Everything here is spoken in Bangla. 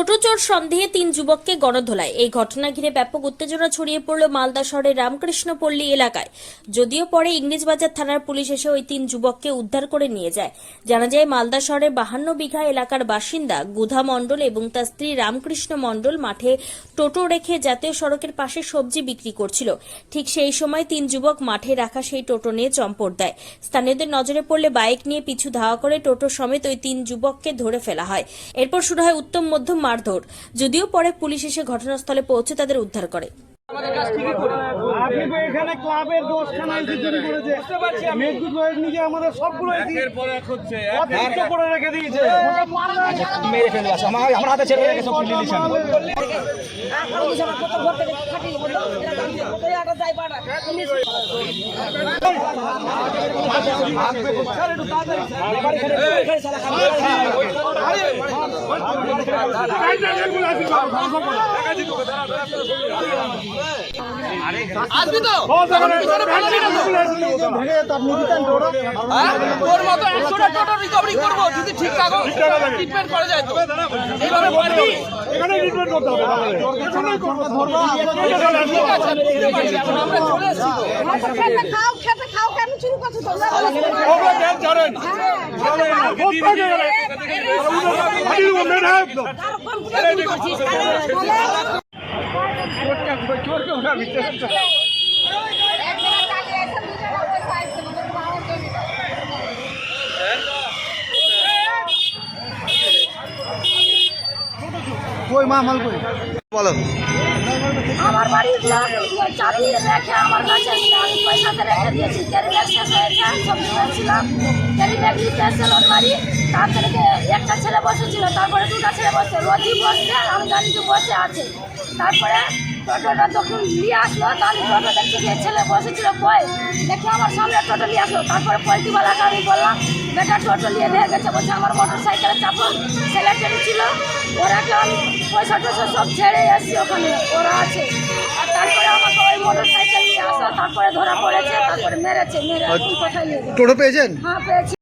টোটো চোর সন্দেহে তিন যুবককে গণধোলায়। এই ঘটনা ঘিরে ব্যাপক উত্তেজনা ছড়িয়ে পড়ল মালদা শহরের রামকৃষ্ণপল্লী এলাকায়। যদিও পরে ইংরেজবাজার থানার পুলিশ এসে ওই তিন যুবককে উদ্ধার করে নিয়ে যায়। জানা যায়, মালদা শহরের বাহান্ন বিঘা এলাকার বাসিন্দা গুধা মণ্ডল এবং তার স্ত্রী রামকৃষ্ণ মণ্ডল মাঠে টোটো রেখে জাতীয় সড়কের পাশে সবজি বিক্রি করছিল। ঠিক সেই সময় তিন যুবক মাঠে রাখা সেই টোটো নিয়ে চম্পট দেয়। স্থানীয়দের নজরে পড়লে বাইক নিয়ে পিছু ধাওয়া করে টোটো সমেত ওই তিন যুবককে ধরে ফেলা হয়। এরপর শুরু হয় উত্তম মধ্যম মারধর যদিও পরে পুলিশ এসে ঘটনাস্থলে পৌঁছে তাদের উদ্ধার করে আপনি তো এখানে ক্লাবের দোষখানা এসে চুরি করেছে মেজদুত ভাইয়ের নিজে আমাদের সবগুলো অতিরিক্ত করে রেখে দিয়েছে মেরে ফেলব আচ্ছা, আমার আমার হাতে ছেড়ে রেখে সব তুলে নিয়েছে আমি। তোর মতো একশোটা টোটো রিকভারি করব যদি ঠিক কাগজ ট্রিটমেন্ট করা যায় তো এইভাবে পারবি ঠিক আছে বুঝতে পারছি এখন আমরা চলে এসেছি তো খাও খেতে খাও কেন চুরি করছ তোমরা మేడం কই মা মাল কই? বলো। আমার বাড়ির চাবি রেখে আমার কাছে আমি পয়সাতে রেখে দিয়েছি। ক্যারি ব্যাগ শেষ হয়েছে সব ছিলাম ক্যারি ব্যাগ নিতে এসেছিল বাড়ি। তার থেকে একটা ছেলে বসেছিল তারপরে দুটা ছেলে বসে রোজই বসছে আর আমি জানি যে বসে আছে। তারপরে টোটোটা যখন নিয়ে আসলো তাহলে টোটো দেখছি যে ছেলে বসেছিল কই দেখে আমার সামনে টোটো নিয়ে আসলো। তারপরে পল্টিওয়ালাকে আমি বললাম বেটা টোটো নিয়ে নিয়ে গেছে। বলছে আমার মোটর সাইকেলে চাপো ছেলে ছিল ওরাকে আমি পয়সা টয়সা সব ছেড়ে এসছি ওখানে ওরা আছে। আর তারপরে আমাকে ওই মোটর সাইকেল নিয়ে আসলো তারপরে ধরা পড়েছে তারপরে মেরেছে মেরে কোথায় নিয়ে টোটো পেয়েছেন? হ্যাঁ পেয়েছি।